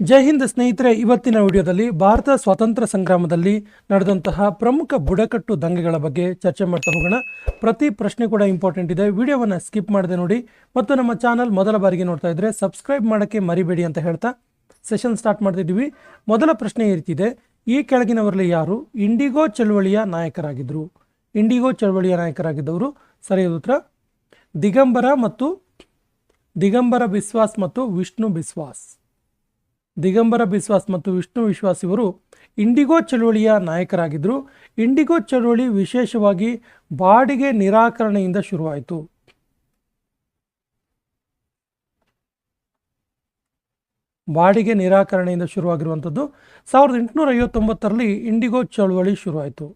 ಜೈ ಹಿಂದ್ ಸ್ನೇಹಿತರೆ, ಇವತ್ತಿನ ವಿಡಿಯೋದಲ್ಲಿ ಭಾರತ ಸ್ವಾತಂತ್ರ್ಯ ಸಂಗ್ರಾಮದಲ್ಲಿ ನಡೆದಂತಹ ಪ್ರಮುಖ ಬುಡಕಟ್ಟು ದಂಗೆಗಳ ಬಗ್ಗೆ ಚರ್ಚೆ ಮಾಡ್ತಾ ಹೋಗೋಣ. ಪ್ರತಿ ಪ್ರಶ್ನೆ ಕೂಡ ಇಂಪಾರ್ಟೆಂಟ್ ಇದೆ. ವಿಡಿಯೋವನ್ನು ಸ್ಕಿಪ್ ಮಾಡದೆ ನೋಡಿ ಮತ್ತು ನಮ್ಮ ಚಾನಲ್ ಮೊದಲ ಬಾರಿಗೆ ನೋಡ್ತಾ ಇದ್ರೆ ಸಬ್ಸ್ಕ್ರೈಬ್ ಮಾಡೋಕ್ಕೆ ಮರಿಬೇಡಿ ಅಂತ ಹೇಳ್ತಾ ಸೆಷನ್ ಸ್ಟಾರ್ಟ್ ಮಾಡ್ತಿದ್ದೀವಿ ಮೊದಲ ಪ್ರಶ್ನೆ ಇರ್ತಿದೆ ಈ ಕೆಳಗಿನವರಲ್ಲಿ ಯಾರು? ಇಂಡಿಗೋ ಚಳುವಳಿಯ ನಾಯಕರಾಗಿದ್ದರು ಇಂಡಿಗೋ ಚಳುವಳಿಯ ನಾಯಕರಾಗಿದ್ದವರು ಸರಿಯಾದ ಉತ್ತರ? ದಿಗಂಬರ ಮತ್ತು ದಿಗಂಬರ ಬಿಸ್ವಾಸ್ ಮತ್ತು ವಿಷ್ಣು ಬಿಸ್ವಾಸ್. ದಿಗಂಬರ ಬಿಸ್ವಾಸ್ ಮತ್ತು ವಿಷ್ಣು ವಿಶ್ವಾಸ್ ಇವರು ಇಂಡಿಗೋ ಚಳುವಳಿಯ ನಾಯಕರಾಗಿದ್ದರು. ಇಂಡಿಗೋ ಚಳುವಳಿ ವಿಶೇಷವಾಗಿ ಬಾಡಿಗೆ ನಿರಾಕರಣೆಯಿಂದ ಶುರುವಾಯಿತು. ಬಾಡಿಗೆ ನಿರಾಕರಣೆಯಿಂದ ಶುರುವಾಗಿರುವಂಥದ್ದು ಸಾವಿರದ ಎಂಟುನೂರ ಐವತ್ತೊಂಬತ್ತರಲ್ಲಿ ಇಂಡಿಗೋ ಚಳುವಳಿ ಶುರುವಾಯಿತು.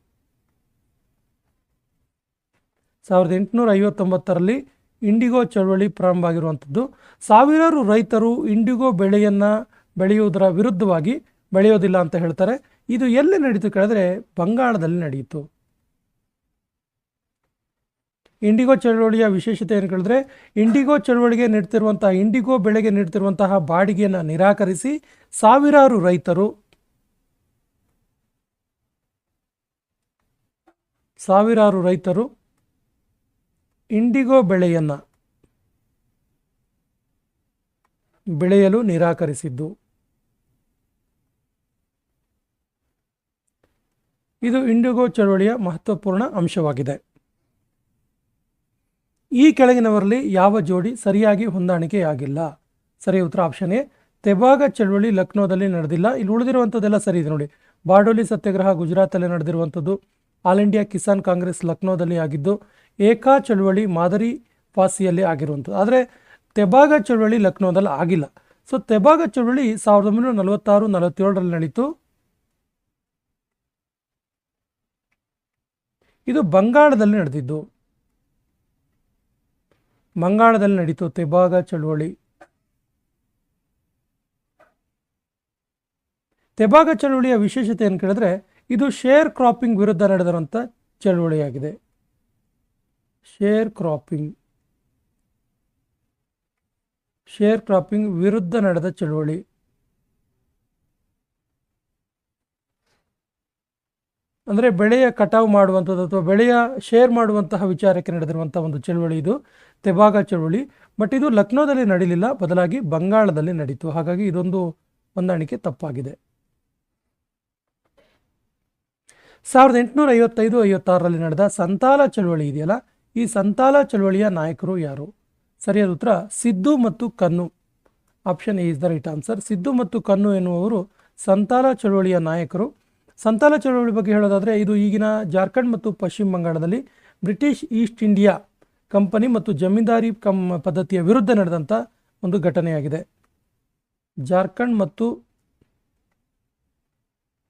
ಸಾವಿರದ ಎಂಟುನೂರ ಐವತ್ತೊಂಬತ್ತರಲ್ಲಿ ಇಂಡಿಗೋ ಚಳುವಳಿ ಪ್ರಾರಂಭ ಆಗಿರುವಂಥದ್ದು ಸಾವಿರಾರು ರೈತರು ಇಂಡಿಗೋ ಬೆಳೆಯನ್ನು ಬೆಳೆಯುವುದರ ವಿರುದ್ಧವಾಗಿ ಬೆಳೆಯೋದಿಲ್ಲ ಅಂತ ಹೇಳ್ತಾರೆ. ಇದು ಎಲ್ಲಿ ನಡೀತು ಕೇಳಿದ್ರೆ ಬಂಗಾಳದಲ್ಲಿ ನಡೆಯಿತು ಇಂಡಿಗೋ ಚಳುವಳಿಯ ವಿಶೇಷತೆ ಏನು ಕೇಳಿದ್ರೆ, ಇಂಡಿಗೋ ಚಳುವಳಿಗೆ ನೀಡ್ತಿರುವಂತಹ, ಇಂಡಿಗೋ ಬೆಳೆಗೆ ನೀಡ್ತಿರುವಂತಹ ಬಾಡಿಗೆಯನ್ನು ನಿರಾಕರಿಸಿ ಸಾವಿರಾರು ರೈತರು ಸಾವಿರಾರು ರೈತರು ಇಂಡಿಗೋ ಬೆಳೆಯನ್ನು ಬೆಳೆಯಲು ನಿರಾಕರಿಸಿದ್ದು. ಇದು ಇಂಡಿಗೋ ಚಳವಳಿಯ ಮಹತ್ವಪೂರ್ಣ ಅಂಶವಾಗಿದೆ. ಈ ಕೆಳಗಿನವರಲ್ಲಿ ಯಾವ ಜೋಡಿ ಸರಿಯಾಗಿ ಹೊಂದಾಣಿಕೆಯಾಗಿಲ್ಲ? ಸರಿ ಉತ್ತರ ಆಪ್ಷನ್ ಎ. ತೆಬಾಗ ಚಳವಳಿ ಲಕ್ನೋದಲ್ಲಿ ನಡೆದಿಲ್ಲ. ಇಲ್ಲಿ ಉಳಿದಿರುವಂಥದ್ದೆಲ್ಲ ಸರಿ ಇದೆ ನೋಡಿ. ಬಾರ್ಡೋಲಿ ಸತ್ಯಾಗ್ರಹ ಗುಜರಾತಲ್ಲಿ ನಡೆದಿರುವಂಥದ್ದು. ಆಲ್ ಇಂಡಿಯಾ ಕಿಸಾನ್ ಕಾಂಗ್ರೆಸ್ ಲಕ್ನೋದಲ್ಲಿ ಆಗಿದ್ದು, ಏಕಾ ಚಳವಳಿ ಮಾದರಿ ಫಾಸಿಯಲ್ಲಿ ಆಗಿರುವಂಥದ್ದು. ಆದರೆ ತೆಬಾಗ ಚಳವಳಿ ಲಕ್ನೋದಲ್ಲಿ ಆಗಿಲ್ಲ. ಸೊ, ತೆಬಾಗ ಚಳವಳಿ ಸಾವಿರದ ಒಂಬೈನೂರ ನಲವತ್ತಾರು ನಲವತ್ತೇಳರಲ್ಲಿ ನಡೀತು. ಇದು ಬಂಗಾಳದಲ್ಲಿ ನಡೆದಿದ್ದು. ಬಂಗಾಳದಲ್ಲಿ ನಡೀತು ತೆಬಾಗ ಚಳುವಳಿ. ತೆಬಾಗ ಚಳುವಳಿಯ ವಿಶೇಷತೆ ಏನು ಕೇಳಿದ್ರೆ, ಇದು ಶೇರ್ ಕ್ರಾಪಿಂಗ್ ವಿರುದ್ಧ ನಡೆದಿರುವಂಥ ಚಳುವಳಿಯಾಗಿದೆ. Share cropping. ಶೇರ್ ಕ್ರಾಪಿಂಗ್ ವಿರುದ್ಧ ನಡೆದ ಚಳುವಳಿ. ಅಂದರೆ ಬೆಳೆಯ ಕಟಾವು ಮಾಡುವಂಥದ್ದು ಅಥವಾ ಬೆಳೆಯ ಶೇರ್ ಮಾಡುವಂತಹ ವಿಚಾರಕ್ಕೆ ನಡೆದಿರುವಂಥ ಒಂದು ಚಳುವಳಿ ಇದು, ತೆಬಾಗ ಚಳುವಳಿ. ಬಟ್ ಇದು ಲಕ್ನೋದಲ್ಲಿ ನಡೀಲಿಲ್ಲ, ಬದಲಾಗಿ ಬಂಗಾಳದಲ್ಲಿ ನಡೀತು. ಹಾಗಾಗಿ ಇದೊಂದು ಹೊಂದಾಣಿಕೆ ತಪ್ಪಾಗಿದೆ. ಸಾವಿರದ ಎಂಟುನೂರ ಐವತ್ತೈದು, ಐವತ್ತಾರರಲ್ಲಿ ನಡೆದ ಸಂತಾಲ ಚಳುವಳಿ ಇದೆಯಲ್ಲ, ಈ ಸಂತಾಲ ಚಳುವಳಿಯ ನಾಯಕರು ಯಾರು? ಸರಿಯಾದ ಉತ್ತರ, ಸಿದ್ದು ಮತ್ತು Kanhu. Option A is the right answer Sidhu ಮತ್ತು ಕನ್ನು ಎನ್ನುವವರು ಸಂತಾಲ ಚಳುವಳಿಯ ನಾಯಕರು. ಸಂತಾಲ ಚಳುವಳಿ ಬಗ್ಗೆ ಹೇಳೋದಾದರೆ, ಇದು ಈಗಿನ ಜಾರ್ಖಂಡ್ ಮತ್ತು ಪಶ್ಚಿಮ ಬಂಗಾಳದಲ್ಲಿ ಬ್ರಿಟಿಷ್ ಈಸ್ಟ್ ಇಂಡಿಯಾ ಕಂಪನಿ ಮತ್ತು ಜಮೀನ್ದಾರಿ ಕಂ ಪದ್ಧತಿಯ ವಿರುದ್ಧ ನಡೆದಂಥ ಒಂದು ಘಟನೆಯಾಗಿದೆ. ಜಾರ್ಖಂಡ್ ಮತ್ತು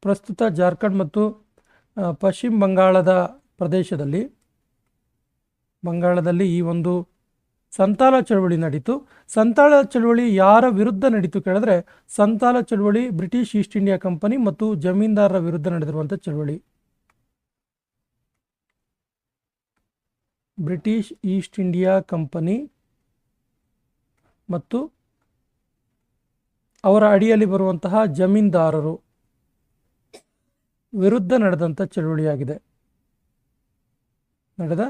ಪ್ರಸ್ತುತ ಜಾರ್ಖಂಡ್ ಮತ್ತು ಪಶ್ಚಿಮ ಬಂಗಾಳದ ಪ್ರದೇಶದಲ್ಲಿ, ಬಂಗಾಳದಲ್ಲಿ ಈ ಒಂದು ಸಂತಾಲ ಚಳವಳಿ ನಡೀತು. ಸಂತಾಲ ಚಳವಳಿ ಯಾರ ವಿರುದ್ಧ ನಡೀತು ಕೇಳಿದ್ರೆ, ಸಂತಾಲ ಚಳವಳಿ ಬ್ರಿಟಿಷ್ ಈಸ್ಟ್ ಇಂಡಿಯಾ ಕಂಪನಿ ಮತ್ತು ಜಮೀನ್ದಾರರ ವಿರುದ್ಧ ನಡೆದಿರುವಂಥ ಚಳವಳಿ. ಬ್ರಿಟಿಷ್ ಈಸ್ಟ್ ಇಂಡಿಯಾ ಕಂಪನಿ ಮತ್ತು ಅವರ ಅಡಿಯಲ್ಲಿ ಬರುವಂತಹ ಜಮೀನ್ದಾರರು ವಿರುದ್ಧ ನಡೆದಂಥ ಚಳವಳಿಯಾಗಿದೆ. ನಡೆದ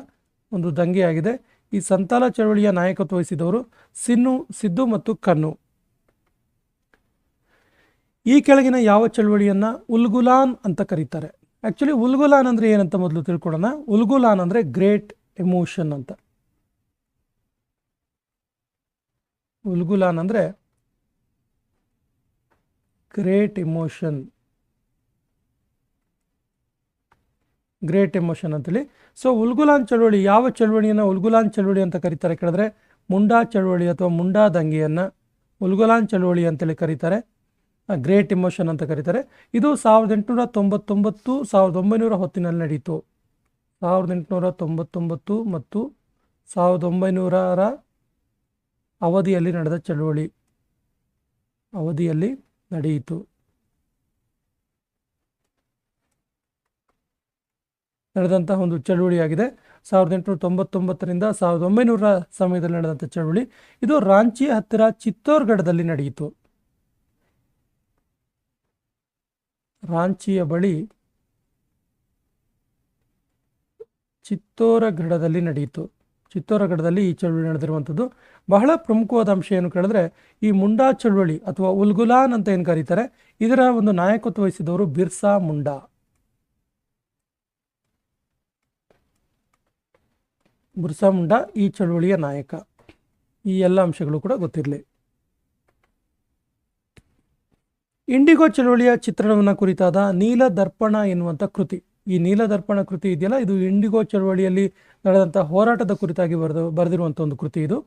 ಒಂದು ದಂಗೆಯಾಗಿದೆ. ಈ ಸಂತಾಲ ಚಳವಳಿಯ ನಾಯಕತ್ವ ವಹಿಸಿದವರು ಸಿನ್ನು, ಸಿದ್ದು ಮತ್ತು ಕನ್ನು. ಈ ಕೆಳಗಿನ ಯಾವ ಚಳವಳಿಯನ್ನು ಉಲ್ಗುಲಾನ್ ಅಂತ ಕರೀತಾರೆ. ಆ್ಯಕ್ಚುಲಿ ಉಲ್ಗುಲಾನ್ ಅಂದ್ರೆ ಏನಂತ ಮೊದಲು ತಿಳ್ಕೊಳ್ಳೋಣ. ಉಲ್ಗುಲಾನ್ ಅಂದ್ರೆ ಗ್ರೇಟ್ ಎಮೋಷನ್ ಅಂತ. ಉಲ್ಗುಲಾನ್ ಅಂದ್ರೆ ಗ್ರೇಟ್ ಎಮೋಷನ್. ಗ್ರೇಟ್ ಎಮೋಷನ್ ಅಂತೇಳಿ. ಸೊ ಉಲ್ಗುಲಾನ್ ಚಳುವಳಿ, ಯಾವ ಚಳುವಳಿಯನ್ನು ಉಲ್ಗುಲಾನ್ ಚಳುವಳಿ ಅಂತ ಕರೀತಾರೆ ಕೇಳಿದ್ರೆ, ಮುಂಡಾ ಚಳುವಳಿ ಅಥವಾ ಮುಂಡಾ ದಂಗೆಯನ್ನು ಉಲ್ಗುಲಾನ್ ಚಳುವಳಿ ಅಂತೇಳಿ ಕರೀತಾರೆ. ಗ್ರೇಟ್ ಇಮೋಷನ್ ಅಂತ ಕರೀತಾರೆ. ಇದು ಸಾವಿರದ ಎಂಟುನೂರ ತೊಂಬತ್ತೊಂಬತ್ತು, ಸಾವಿರದ ಒಂಬೈನೂರ ಹೊತ್ತಿನಲ್ಲಿ ನಡೀತು. ಸಾವಿರದ ಎಂಟುನೂರ ತೊಂಬತ್ತೊಂಬತ್ತು ಮತ್ತು ಸಾವಿರದ ಒಂಬೈನೂರರ ಅವಧಿಯಲ್ಲಿ ನಡೆದ ಚಳುವಳಿ. ಅವಧಿಯಲ್ಲಿ ನಡೆಯಿತು. ನಡೆದಂತಹ ಒಂದು ಚಳುವಳಿಯಾಗಿದೆ. ಸಾವಿರದ ಎಂಟುನೂರ ತೊಂಬತ್ತೊಂಬತ್ತರಿಂದ ಸಾವಿರದ ಒಂಬೈನೂರ ಸಮಯದಲ್ಲಿ ನಡೆದಂಥ ಚಳುವಳಿ. ಇದು ರಾಂಚಿ ಹತ್ತಿರ ಚಿತ್ತೋರ್ಗಢದಲ್ಲಿ ನಡೆಯಿತು. ರಾಂಚಿಯ ಬಳಿ ಚಿತ್ತೋರಗಢದಲ್ಲಿ ನಡೆಯಿತು. ಚಿತ್ತೋರಗಢದಲ್ಲಿ ಈ ಚಳುವಳಿ ನಡೆದಿರುವಂಥದ್ದು ಬಹಳ ಪ್ರಮುಖವಾದ ಅಂಶ ಏನು ಕೇಳಿದ್ರೆ, ಈ ಮುಂಡಾ ಚಳುವಳಿ ಅಥವಾ ಉಲ್ಗುಲಾನ್ ಅಂತ ಏನು ಕರೀತಾರೆ, ಇದರ ಒಂದು ನಾಯಕತ್ವ ವಹಿಸಿದವರು ಬಿರ್ಸಾ ಮುಂಡಾ. ಬಿರ್ಸಾ ಮುಂಡಾ ಈ ಚಳುವಳಿಯ ನಾಯಕ. ಈ ಎಲ್ಲ ಅಂಶಗಳು ಕೂಡ ಗೊತ್ತಿರಲಿ. ಇಂಡಿಗೋ ಚಳುವಳಿಯ ಚಿತ್ರಣವನ್ನು ಕುರಿತಾದ ನೀಲ ದರ್ಪಣ ಎನ್ನುವಂಥ ಕೃತಿ. ಈ ನೀಲ ದರ್ಪಣ ಕೃತಿ ಇದೆಯಲ್ಲ? ಇದು ಇಂಡಿಗೋ ಚಳುವಳಿಯಲ್ಲಿ ನಡೆದಂಥ ಹೋರಾಟದ ಕುರಿತಾಗಿ ಬರೆದು ಬರೆದಿರುವಂಥ ಒಂದು ಕೃತಿ ಇದು.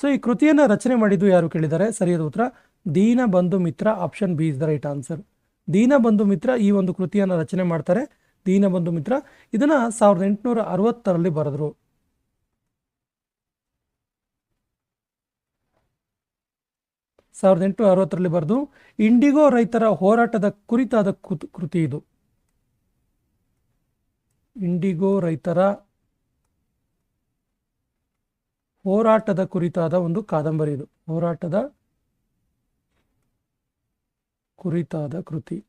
ಸೊ ಈ ಕೃತಿಯನ್ನು ರಚನೆ ಮಾಡಿದ್ದು ಯಾರು ಕೇಳಿದ್ದಾರೆ ಸರಿಯಾದ ಉತ್ತರ, Dinabandhu Mitra option B is the right answer. Dinabandhu Mitra ಈ ಒಂದು ಕೃತಿಯನ್ನು ರಚನೆ ಮಾಡ್ತಾರೆ. ದೀನ ಬಂಧು ಮಿತ್ರ ಇದನ್ನು ಸಾವಿರದ ಎಂಟುನೂರ ಅರವತ್ತರಲ್ಲಿ ಬರೆದರು. ಸಾವಿರದ ಎಂಟು ಅರವತ್ತರಲ್ಲಿ ಬರೆದು, ಇಂಡಿಗೋ ರೈತರ ಹೋರಾಟದ ಕುರಿತಾದ ಕೃತ್- ಇದು. ಇಂಡಿಗೋ ರೈತರ ಹೋರಾಟದ ಕುರಿತಾದ ಒಂದು ಕಾದಂಬರಿ ಇದು. ಹೋರಾಟದ ಕುರಿತಾದ ಕೃತಿ.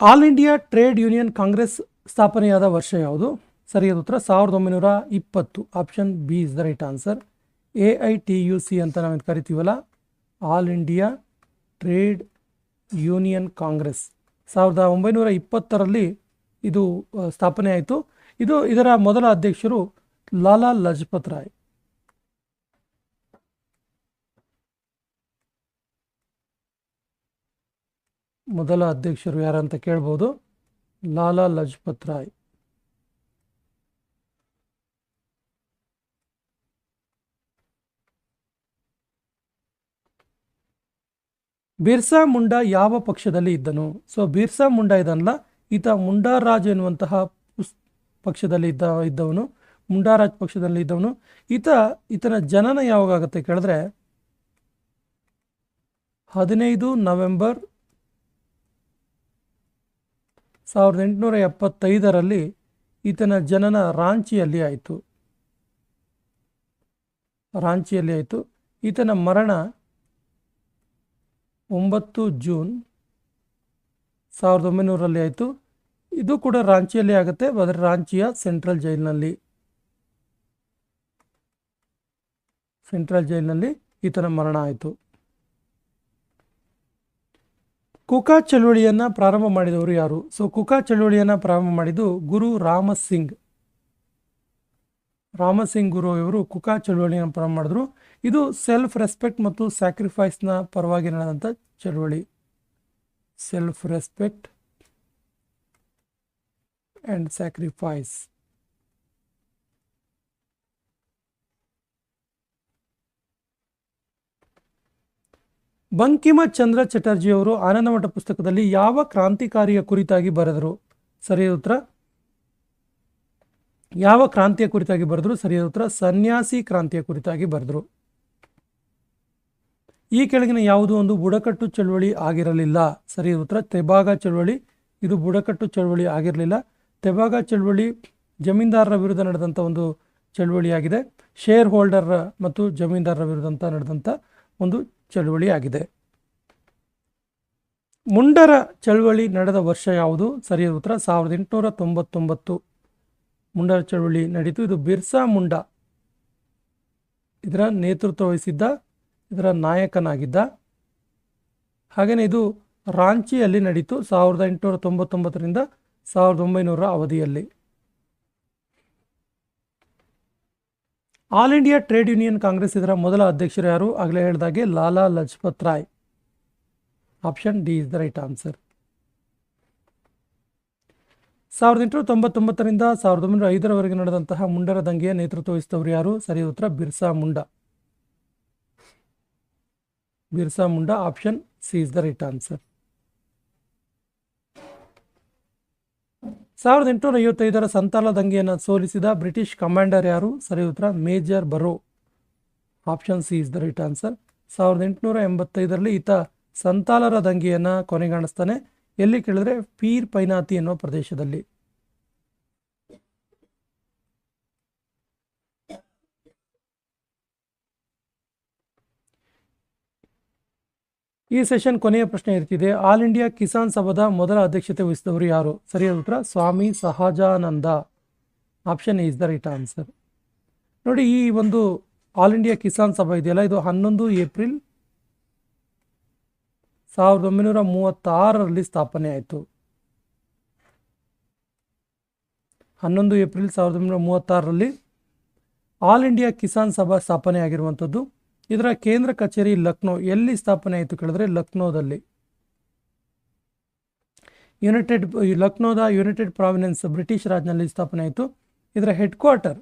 All India trade union congress ಸ್ಥಾಪನೆಯಾದ ವರ್ಷ ಯಾವುದು? ಸರಿಯಾದ ಉತ್ತರ ಸಾವಿರದ ಒಂಬೈನೂರ ಇಪ್ಪತ್ತು. Option B is the right answer A I T U C ಅಂತ ನಾವೇನು ಕರಿತೀವಲ್ಲ all India trade union congress ಸಾವಿರದ ಒಂಬೈನೂರ ಇಪ್ಪತ್ತರಲ್ಲಿ ಇದು ಸ್ಥಾಪನೆ ಆಯಿತು. ಇದು ಇದರ ಮೊದಲ ಅಧ್ಯಕ್ಷರು ಲಾಲಾ ಲಜಪತ್ ರಾಯ್. ಮೊದಲ ಅಧ್ಯಕ್ಷರು ಯಾರಂತ ಕೇಳ್ಬೋದು, ಲಾಲಾ ಲಜಪತ್ ರಾಯ್. ಬಿರ್ಸಾ ಮುಂಡಾ ಯಾವ ಪಕ್ಷದಲ್ಲಿ ಇದ್ದನು? ಸೊ ಬಿರ್ಸಾ ಮುಂಡಾ ಇದನ್ನಲ್ಲ ಈತ ಮುಂಡಾರಾಜ್ ಎನ್ನುವಂತಹ ಪಕ್ಷದಲ್ಲಿ ಇದ್ದ, ಇದ್ದವನು ಮುಂಡಾರಾಜ್ ಪಕ್ಷದಲ್ಲಿ ಇದ್ದವನು. ಈತ, ಈತನ ಜನನ ಯಾವಾಗ ಆಗುತ್ತೆ ಕೇಳಿದ್ರೆ, ಹದಿನೈದು ನವೆಂಬರ್ ಸಾವಿರದ ಎಂಟುನೂರ ಎಪ್ಪತ್ತೈದರಲ್ಲಿ ಈತನ ಜನನ ರಾಂಚಿಯಲ್ಲಿ ಆಯಿತು. ರಾಂಚಿಯಲ್ಲಿ ಆಯಿತು. ಈತನ ಮರಣ ಒಂಬತ್ತು ಜೂನ್ ಸಾವಿರದ ಒಂಬೈನೂರಲ್ಲಿ ಆಯಿತು. ಇದು ಕೂಡ ರಾಂಚಿಯಲ್ಲಿ ಆಗುತ್ತೆ. ಆದರೆ ರಾಂಚಿಯ ಸೆಂಟ್ರಲ್ ಜೈಲಿನಲ್ಲಿ ಸೆಂಟ್ರಲ್ ಜೈಲಿನಲ್ಲಿ ಈತನ ಮರಣ ಆಯಿತು. ಕುಕಾ ಚಳುವಳಿಯನ್ನು ಪ್ರಾರಂಭ ಮಾಡಿದವರು ಯಾರು? ಸೊ ಕುಕಾ ಚಳುವಳಿಯನ್ನು ಪ್ರಾರಂಭ ಮಾಡಿದ್ದು ಗುರು ರಾಮಸಿಂಗ್. ರಾಮಸಿಂಗ್ ಗುರು ಇವರು ಕುಕಾ ಚಳುವಳಿಯನ್ನು ಪ್ರಾರಂಭ ಮಾಡಿದ್ರು. ಇದು ಸೆಲ್ಫ್ ರೆಸ್ಪೆಕ್ಟ್ ಮತ್ತು ಸ್ಯಾಕ್ರಿಫೈಸ್ನ ಪರವಾಗಿ ನಡೆದಂಥ ಚಳುವಳಿ. Self respect and sacrifice Bankim Chandra ಚಟರ್ಜಿಯವರು Anandamath ಪುಸ್ತಕದಲ್ಲಿ ಯಾವ ಕ್ರಾಂತಿಕಾರಿಯ ಕುರಿತಾಗಿ ಬರೆದರು? ಸರಿಯಾದ ಉತ್ತರ? ಯಾವ ಕ್ರಾಂತಿಯ ಕುರಿತಾಗಿ ಬರೆದರು? ಸರಿಯಾದ ಉತ್ತರ, ಸನ್ಯಾಸಿ ಕ್ರಾಂತಿಯ ಕುರಿತಾಗಿ ಬರೆದರು. ಈ ಕೆಳಗಿನ ಯಾವುದೋ ಒಂದು ಬುಡಕಟ್ಟು ಚಳುವಳಿ ಆಗಿರಲಿಲ್ಲ. ಸರಿಯಾದ ಉತ್ತರ, ತೆಬಾಗ ಚಳುವಳಿ. ಇದು ಬುಡಕಟ್ಟು ಚಳುವಳಿ ಆಗಿರಲಿಲ್ಲ. ತೆಬಾಗ ಚಳುವಳಿ ಜಮೀನ್ದಾರರ ವಿರುದ್ಧ ನಡೆದಂಥ ಒಂದು ಚಳುವಳಿಯಾಗಿದೆ. ಶೇರ್ ಹೋಲ್ಡರ್ ಮತ್ತು ಜಮೀನ್ದಾರರ ವಿರುದ್ಧ ನಡೆದಂಥ ಒಂದು ಚಳುವಳಿ ಆಗಿದೆ ಮುಂಡರ ಚಳುವಳಿ ನಡೆದ ವರ್ಷ ಯಾವುದು? ಸರಿಯಾದ ಉತ್ತರ, ಸಾವಿರದ ಎಂಟುನೂರ ತೊಂಬತ್ತೊಂಬತ್ತು. ಮುಂಡರ ಚಳುವಳಿ ನಡೀತು. ಇದು ಬಿರ್ಸಾ ಮುಂಡಾ. ಇದರ ನೇತೃತ್ವ ವಹಿಸಿದ್ದ ಇದರ ನಾಯಕನಾಗಿದ್ದ. ಹಾಗೆಯೇ ಇದು ರಾಂಚಿಯಲ್ಲಿ ನಡೀತು ಸಾವಿರದ ಎಂಟುನೂರ ತೊಂಬತ್ತೊಂಬತ್ತರಿಂದ ಸಾವಿರದ ಒಂಬೈನೂರ ಅವಧಿಯಲ್ಲಿ. All India trade union congress ಇದರ ಮೊದಲ ಅಧ್ಯಕ್ಷರು ಯಾರು? ಆಗಲೇ ಹೇಳಿದಾಗೆ Lala Lajpat Rai. Option D is the right answer. ಸಾವಿರದ ಎಂಟುನೂರ ತೊಂಬತ್ತೊಂಬತ್ತರಿಂದ ಸಾವಿರದ ಒಂಬೈನೂರ ಐದರವರೆಗೆ ನಡೆದಂತಹ ಮುಂಡರ ದಂಗೆಯ ನೇತೃತ್ವ ವಹಿಸಿದವರು ಯಾರು? ಸರಿಯ ಉತ್ತರ Birsa Munda. Birsa Munda option C is the right answer ಸಾವಿರದ ಎಂಟುನೂರ ಐವತ್ತೈದರ ಸಂತಾಲ ದಂಗೆಯನ್ನು ಸೋಲಿಸಿದ ಬ್ರಿಟಿಷ್ ಕಮಾಂಡರ್ ಯಾರು? ಸರಿ ಉತ್ತರ, Major Barrow option C is the right answer ಸಾವಿರದ ಎಂಟುನೂರ ಎಂಬತ್ತೈದರಲ್ಲಿ ಈತ ಸಂತಾಲರ ದಂಗೆಯನ್ನು ಕೊನೆಗಾಣಿಸ್ತಾನೆ. ಎಲ್ಲಿ ಕೇಳಿದ್ರೆ ಪೀರ್ ಪೈನಾತಿ ಎನ್ನುವ ಪ್ರದೇಶದಲ್ಲಿ. ಈ ಸೆಷನ್ ಕೊನೆಯ ಪ್ರಶ್ನೆ ಇರ್ತಿದೆ. ಆಲ್ ಇಂಡಿಯಾ ಕಿಸಾನ್ ಸಭಾದ ಮೊದಲ ಅಧ್ಯಕ್ಷತೆ ವಹಿಸಿದವರು ಯಾರು? ಸರಿಯಾದ ಉತ್ತರ, Swami Sahajanand. Option is the right answer ನೋಡಿ, ಈ ಒಂದು ಆಲ್ ಇಂಡಿಯಾ ಕಿಸಾನ್ ಸಭಾ ಇದೆಯಲ್ಲ, ಇದು ಹನ್ನೊಂದು ಏಪ್ರಿಲ್ ಸಾವಿರದ ಒಂಬೈನೂರ ಮೂವತ್ತಾರರಲ್ಲಿ ಸ್ಥಾಪನೆ ಆಯಿತು. ಹನ್ನೊಂದು ಏಪ್ರಿಲ್ ಸಾವಿರದ ಒಂಬೈನೂರ ಮೂವತ್ತಾರರಲ್ಲಿ ಆಲ್ ಇಂಡಿಯಾ ಕಿಸಾನ್ ಸಭಾ ಸ್ಥಾಪನೆ ಆಗಿರುವಂಥದ್ದು ಇದರ ಕೇಂದ್ರ ಕಚೇರಿ ಲಕ್ನೋ, ಎಲ್ಲಿ ಸ್ಥಾಪನೆ ಆಯಿತು ಕೇಳಿದ್ರೆ ಲಕ್ನೋದಲ್ಲಿ. ಯುನೈಟೆಡ್ ಲಕ್ನೋದ ಯುನೈಟೆಡ್ ಪ್ರಾವಿನೆನ್ಸ್ ಬ್ರಿಟಿಷ್ ರಾಜ್ನಲ್ಲಿ ಸ್ಥಾಪನೆ ಆಯಿತು. ಇದರ ಹೆಡ್ ಕ್ವಾರ್ಟರ್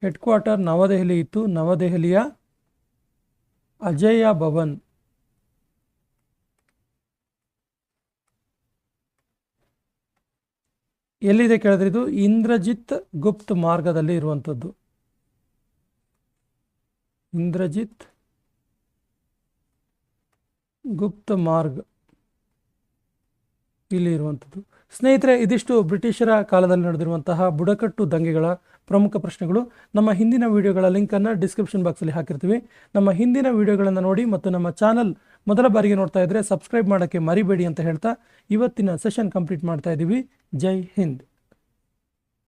ಹೆಡ್ ಕ್ವಾರ್ಟರ್ ನವದೆಹಲಿ ಇತ್ತು. ನವದೆಹಲಿಯ ಅಜಯ ಭವನ್. ಎಲ್ಲಿದೆ ಕೇಳಿದ್ರೆ ಇದು ಇಂದ್ರಜಿತ್ ಗುಪ್ತ್ ಮಾರ್ಗದಲ್ಲಿ ಇರುವಂಥದ್ದು. ಇಂದ್ರಜಿತ್ ಗುಪ್ತ ಮಾರ್ಗ್ ಇಲ್ಲಿ ಇರುವಂಥದ್ದು. ಸ್ನೇಹಿತರೆ, ಇದಿಷ್ಟು ಬ್ರಿಟಿಷರ ಕಾಲದಲ್ಲಿ ನಡೆದಿರುವಂತಹ ಬುಡಕಟ್ಟು ದಂಗೆಗಳ ಪ್ರಮುಖ ಪ್ರಶ್ನೆಗಳು. ನಮ್ಮ ಹಿಂದಿನ ವಿಡಿಯೋಗಳ ಲಿಂಕನ್ನು ಡಿಸ್ಕ್ರಿಪ್ಷನ್ ಬಾಕ್ಸಲ್ಲಿ ಹಾಕಿರ್ತೀವಿ. ನಮ್ಮ ಹಿಂದಿನ ವಿಡಿಯೋಗಳನ್ನು ನೋಡಿ ಮತ್ತು ನಮ್ಮ ಚಾನಲ್ ಮೊದಲ ಬಾರಿಗೆ ನೋಡ್ತಾ ಇದ್ದರೆ ಸಬ್ಸ್ಕ್ರೈಬ್ ಮಾಡೋಕ್ಕೆ ಮರಿಬೇಡಿ ಅಂತ ಹೇಳ್ತಾ ಇವತ್ತಿನ ಸೆಷನ್ ಕಂಪ್ಲೀಟ್ ಮಾಡ್ತಾ ಇದ್ದೀವಿ ಜೈ ಹಿಂದ್.